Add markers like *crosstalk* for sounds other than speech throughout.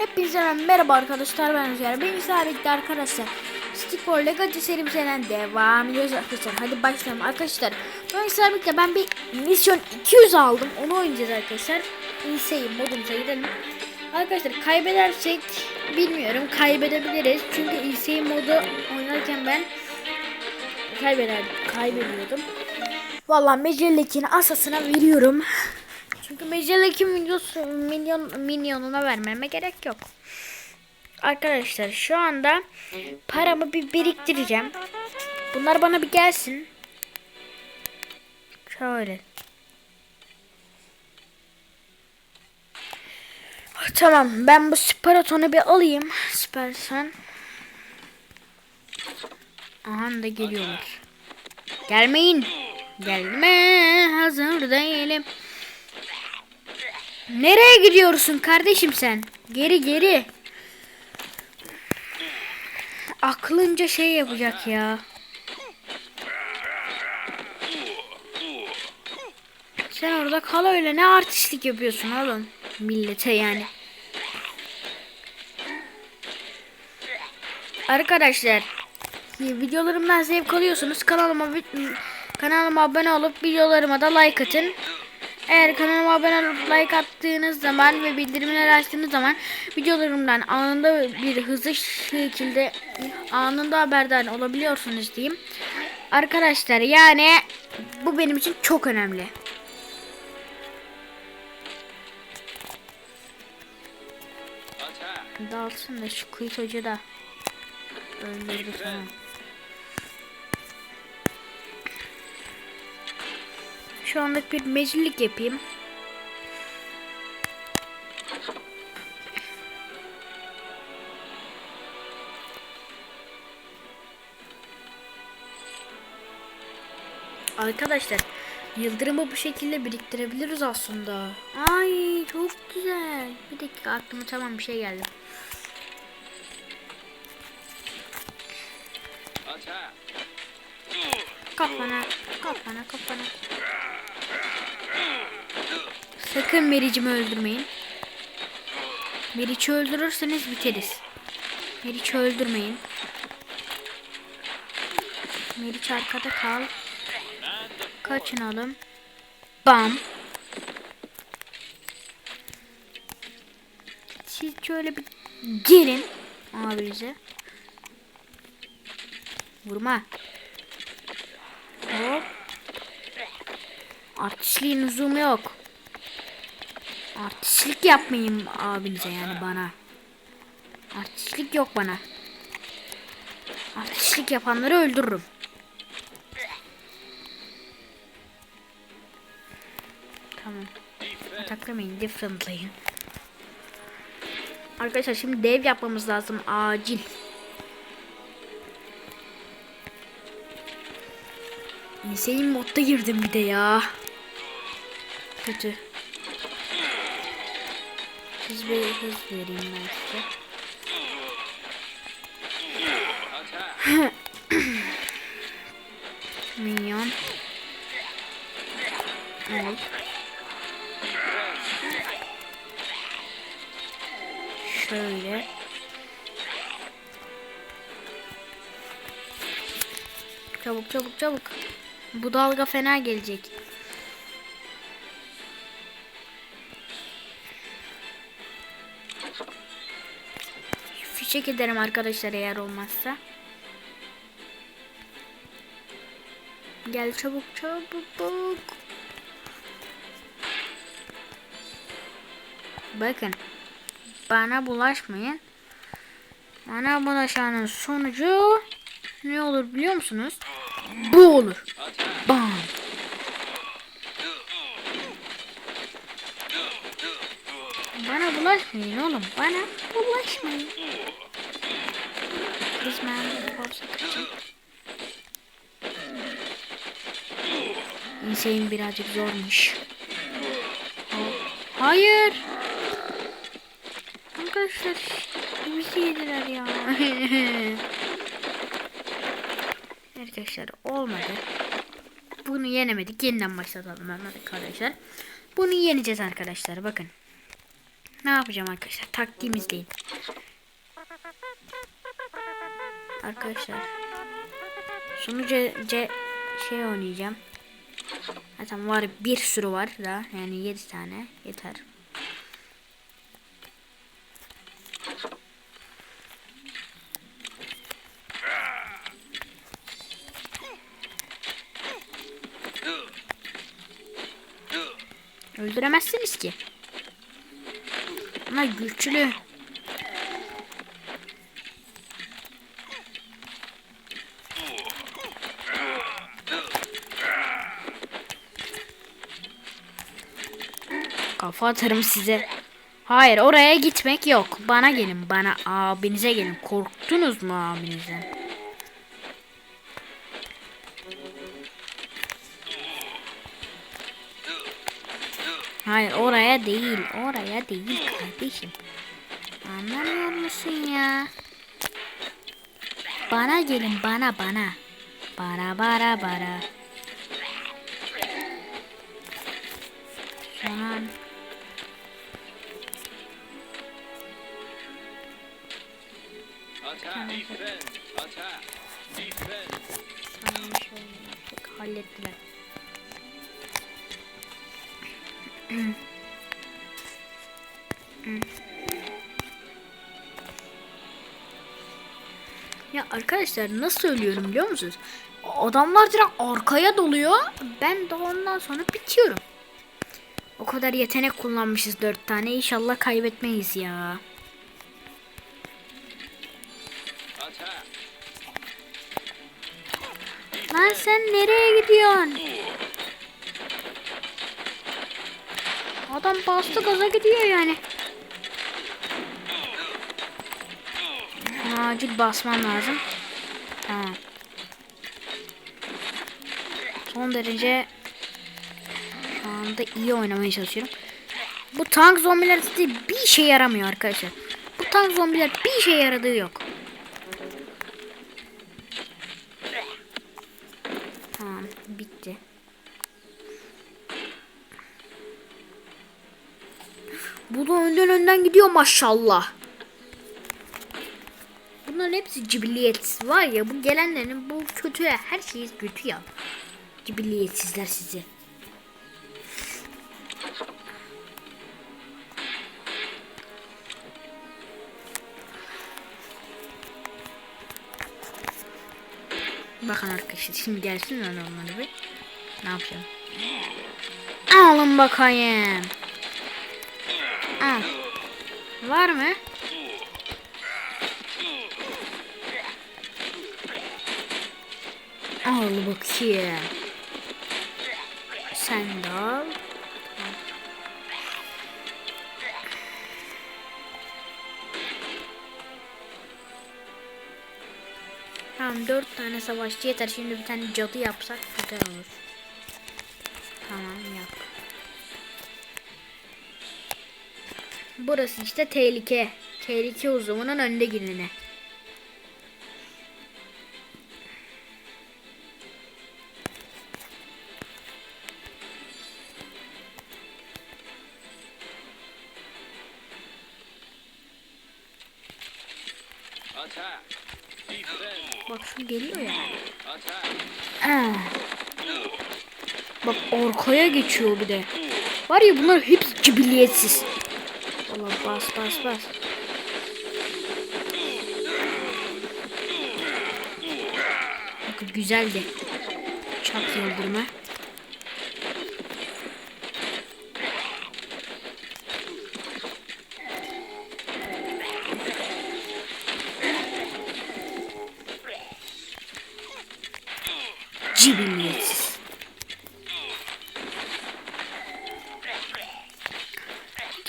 Hepinize merhaba arkadaşlar ben Rüzgar. Ben İsa'yla arkadaşlar. Stickball Legacy serisinden devam ediyoruz arkadaşlar. Hadi başlayalım arkadaşlar. Ben İsa'yla ben bir misyon 200 aldım. Onu oynayacağız arkadaşlar. İnsane modumuza girelim. Arkadaşlar kaybedersek bilmiyorum kaybedebiliriz. Çünkü insane modu oynarken ben kaybeder kaybediyordum. Vallahi Mecellekin asasına veriyorum. Çünkü Mecellekin videosu milyon milyonuna vermeme gerek yok. Arkadaşlar şu anda paramı bir biriktireceğim. Bunlar bana bir gelsin. Şöyle. Tamam ben bu sparatonu bir alayım. Sparsan. Aha da geliyorlar. Gelmeyin. Gelme hazır değilim. Nereye gidiyorsun kardeşim sen? Geri geri. Aklınca şey yapacak ya. Sen orada kal öyle ne artistlik yapıyorsun oğlum. Millete yani. Arkadaşlar videolarımdan zevk alıyorsunuz kanalıma kanalıma abone olup videolarıma da like atın. Eğer kanalıma abone olup like attığınız zaman ve bildirimleri açtığınız zaman videolarımdan anında bir hızlı şekilde anında haberdar olabiliyorsunuz diyeyim. Arkadaşlar yani bu benim için çok önemli. Dalsın da şu kuyut hoca da öldürdü tamam. Şu anlık bir mecillik yapayım. Arkadaşlar yıldırımı bu şekilde biriktirebiliriz aslında. Ay çok güzel. Bir dakika aklıma tamam bir şey geldi. Kafana, kafana, kafana. Sakın Meriç'imi öldürmeyin. Meriç'i öldürürseniz biteriz. Meriç'i öldürmeyin. Meriç arkada kal. Kaçınalım. Bam. Siz şöyle bir gelin abinize. Vurma. Hop. Artistliğin lüzumu yok. Artistlik yapmayın abinize yani bana. Artistlik yok bana. Artistlik yapanları öldürürüm. Tamam. Ataklamayın differently. Arkadaşlar şimdi dev yapmamız lazım acil. Senin modda girdim bir de ya. Kötü. Hız bir hız vereyim ben size. *coughs* Minyon. Evet. Şöyle. Çabuk çabuk çabuk. Bu dalga fena gelecek. Fişek ederim arkadaşlar eğer olmazsa. Gel çabuk çabuk. Bakın. Bana bulaşmayın. Bana bulaşanın sonucu ne olur biliyor musunuz? Bu olur. Bam. Bana bulaşmayın oğlum. Bana bulaşmayın. Resmen olsa kaçın. İnseyim birazcık zormuş. Hayır. Arkadaşlar bizi yediler ya. *laughs* Arkadaşlar olmadı. Bunu yenemedik. Yeniden başlatalım hemen arkadaşlar. Bunu yeneceğiz arkadaşlar. Bakın. Ne yapacağım arkadaşlar? Taktiğim izleyin. Arkadaşlar. Şunu C, C şey oynayacağım. Zaten var bir sürü var da yani 7 tane yeter. Öldüremezsiniz ki. Ama güçlü. Kafa atarım size. Hayır oraya gitmek yok. Bana gelin bana abinize gelin. Korktunuz mu abinizden? Hayır oraya değil. Oraya değil kardeşim. Anlamıyor musun ya? Bana gelin bana bana. Bara bara bara. Ya arkadaşlar nasıl ölüyorum biliyor musunuz? Adamlar direkt arkaya doluyor. Ben de ondan sonra bitiyorum. O kadar yetenek kullanmışız dört tane. İnşallah kaybetmeyiz ya. Lan sen nereye gidiyorsun? Adam bastı gaza gidiyor yani. Acil basmam lazım. Tamam. Son derece şu anda iyi oynamaya çalışıyorum. Bu tank zombiler bir işe yaramıyor arkadaşlar. Bu tank zombiler bir işe yaradığı yok. Tamam bitti. Bu da önden önden gidiyor maşallah. Bunların hepsi cibilliyetsiz var ya bu gelenlerin bu kötü ya her şeyi kötü ya. Cibilliyetsizler sizi. Bakın arkadaşlar şimdi gelsin lan onları bir. Ne yapacağım? Alın bakayım. Al. Var mı? Al bakayım. Sen de. Tamam dört tane savaşçı yeter. Şimdi bir tane cadı yapsak güzel olur. Tamam yap. Burası işte tehlike. Tehlike uzunluğunun önde girene. Bak şu geliyor ya. Ah. Bak arkaya geçiyor bir de. Var ya bunlar hepsi cibilliyetsiz. Valla bas bas bas. Bakın güzeldi. Çak yıldırma.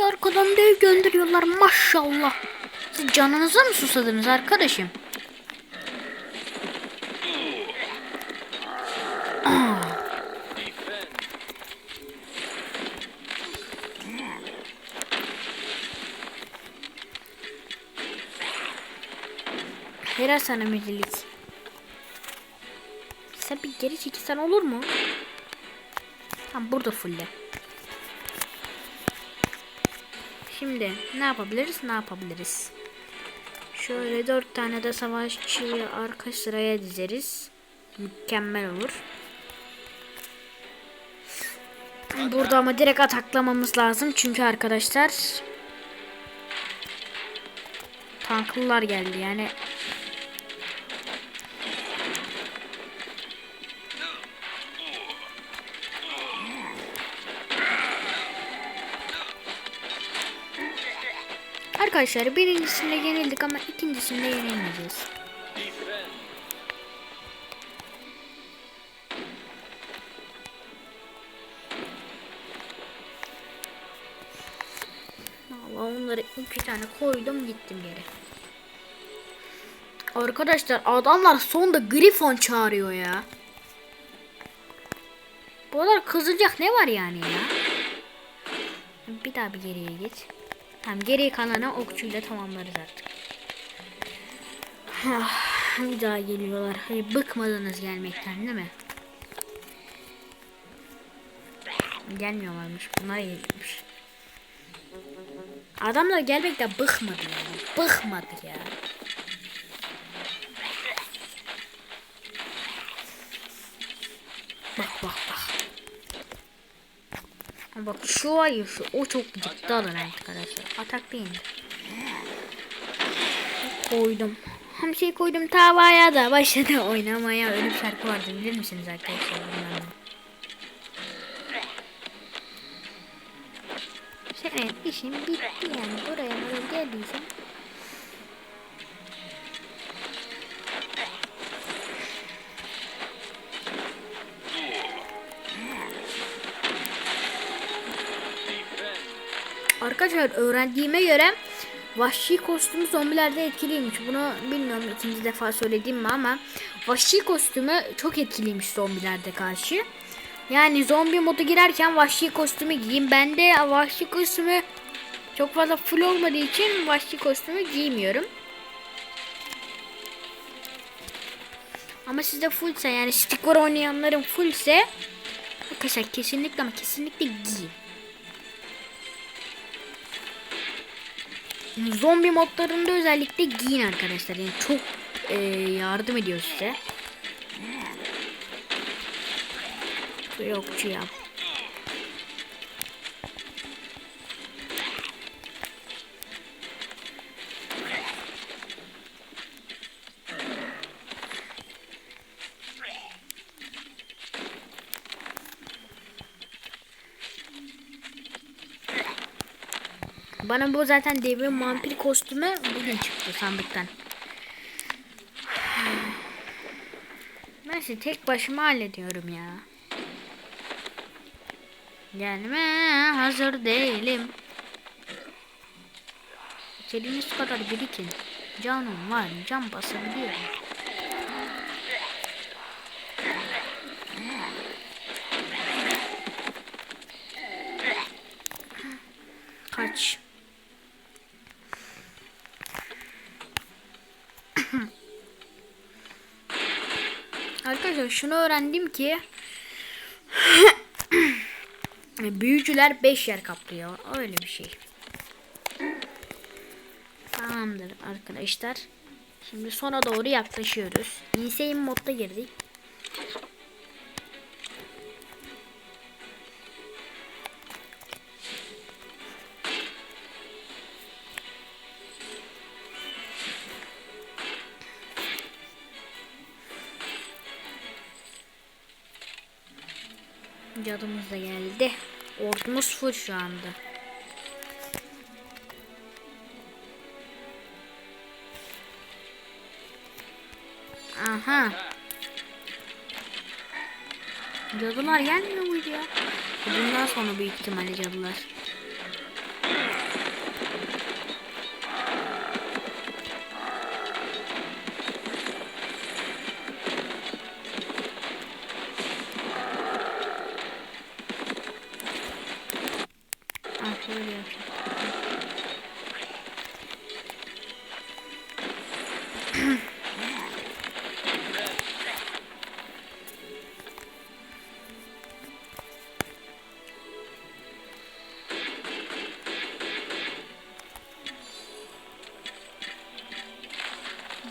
De arkadan dev gönderiyorlar maşallah. Siz canınıza mı susadınız arkadaşım? Defend! Helal sana müdürlük. Sen bir geri çekilsen olur mu? Tam burada fulle. Şimdi ne yapabiliriz? Ne yapabiliriz? Şöyle dört tane de savaşçıyı arka sıraya dizeriz. Mükemmel olur. Burada ama direkt ataklamamız lazım. Çünkü arkadaşlar tanklılar geldi yani. Arkadaşlar birincisinde yenildik ama ikincisinde yenilmeyeceğiz. Vallahi onları iki tane koydum gittim geri. Arkadaşlar adamlar sonunda Griffon çağırıyor ya. Bu kadar kızılacak ne var yani ya? Bir daha bir geriye geç. Tamam geriye kalanı okçuyla tamamlarız artık. Ah, bir daha geliyorlar. Hani bıkmadınız gelmekten değil mi? Gelmiyorlarmış. Bunlar geliyormuş. Adamlar gelmekten bıkmadı ya. Bıkmadı ya. Bak bak bak. Bak şu şu o çok ciddi alın arkadaşlar. Atak değil. Koydum. Hamsiyi koydum tavaya da başladı *laughs* oynamaya. Öyle bir şarkı vardı bilir misiniz arkadaşlar? Bunlardan. Senin işin bitti yani. Buraya buraya geldiysen. Arkadaşlar öğrendiğime göre vahşi kostümü zombilerde etkiliymiş. Bunu bilmiyorum ikinci defa söylediğim mi ama vahşi kostümü çok etkiliymiş zombilerde karşı. Yani zombi modu girerken vahşi kostümü giyin. Ben de vahşi kostümü çok fazla full olmadığı için vahşi kostümü giymiyorum. Ama sizde fullse yani stick var oynayanların fullse arkadaşlar kesinlikle ama kesinlikle giyin. Zombi modlarında özellikle giyin arkadaşlar. Yani çok e, yardım ediyor size. Yokçu ya. Bana bu zaten devrim vampir kostümü bugün çıktı sandıktan. Neyse tek başıma hallediyorum ya. Gelme hazır değilim. İstediğiniz kadar birikin. Canım var can basabiliyorum. Kaç. Arkadaşlar şunu öğrendim ki *clears throat* büyücüler 5 yer kaplıyor. Öyle bir şey. Tamamdır arkadaşlar. Şimdi sona doğru yaklaşıyoruz. Insane modda girdik. Cadımız da geldi. Ordumuz full şu anda. Aha. Cadılar gelmiyor muydu ya? Bundan sonra büyük ihtimalle cadılar.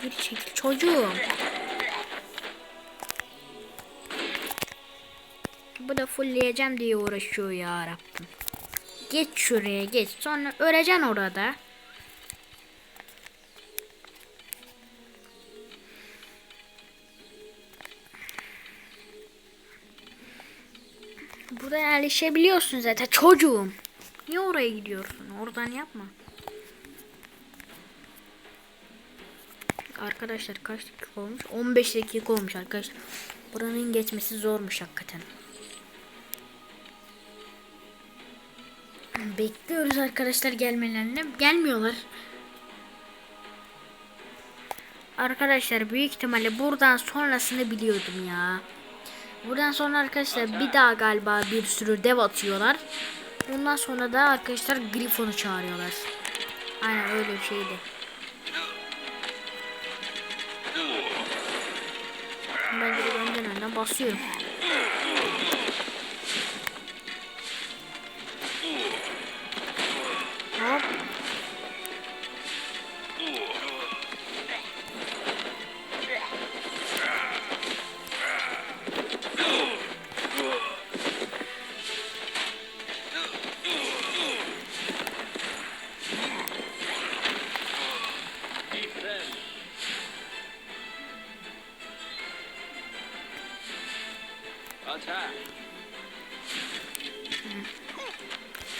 Geri çekil çocuğum. Bu da fullleyeceğim diye uğraşıyor ya Rabbim. Geç şuraya geç. Sonra öleceksin orada. Burada yerleşebiliyorsun zaten çocuğum. Niye oraya gidiyorsun? Oradan yapma. Arkadaşlar kaç dakika olmuş? 15 dakika olmuş arkadaşlar. Buranın geçmesi zormuş hakikaten. Bekliyoruz arkadaşlar gelmelerini. Gelmiyorlar. Arkadaşlar büyük ihtimalle buradan sonrasını biliyordum ya. Buradan sonra arkadaşlar bir daha galiba bir sürü dev atıyorlar. Ondan sonra da arkadaşlar Griffon'u çağırıyorlar. Aynen öyle bir şeydi. Ben direkt önden önden basıyorum.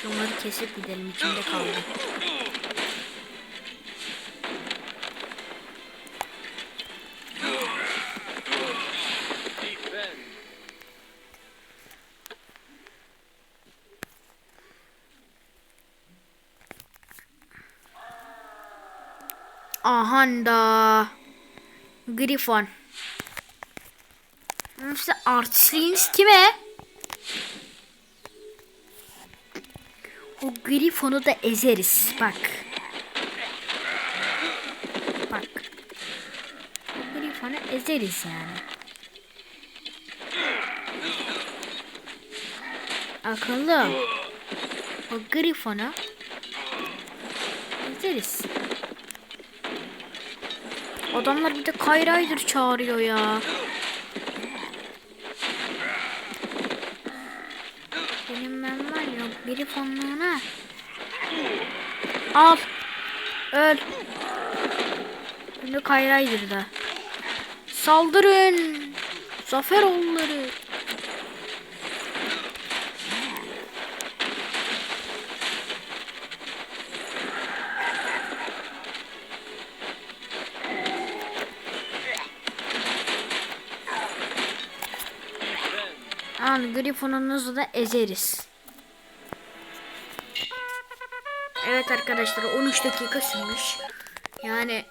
Şunları kesip gidelim içinde kaldı. Defend. Aha da. Griffon. İşte artistliğiniz kime? O Griffon'u da ezeriz. Bak. Bak. O Griffon'u ezeriz yani. Akıllı. O Griffon'u ezeriz. Adamlar bir de Kayra'ydır çağırıyor ya. Benim ben var ya biri fonluğuna. Al. Öl. Şimdi Kayra'ydır da. Saldırın. Zafer oğulları. Griffon'unuzu da ezeriz. Evet arkadaşlar 13 dakika sürmüş. Yani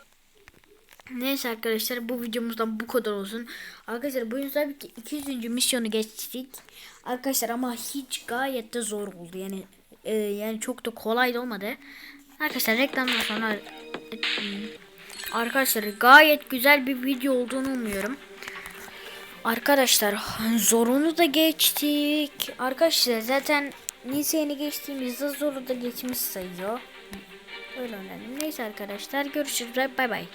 neyse arkadaşlar bu videomuzdan bu kadar olsun. Arkadaşlar bu yüzden 200. misyonu geçtik. Arkadaşlar ama hiç gayet de zor oldu. Yani e, yani çok da kolay da olmadı. Arkadaşlar reklamdan sonra Arkadaşlar gayet güzel bir video olduğunu umuyorum. Arkadaşlar zorunu da geçtik. Arkadaşlar zaten liseyi geçtiğimizde zoru da geçmiş sayıyor. Öyle önemli. Neyse arkadaşlar görüşürüz. Bay bay.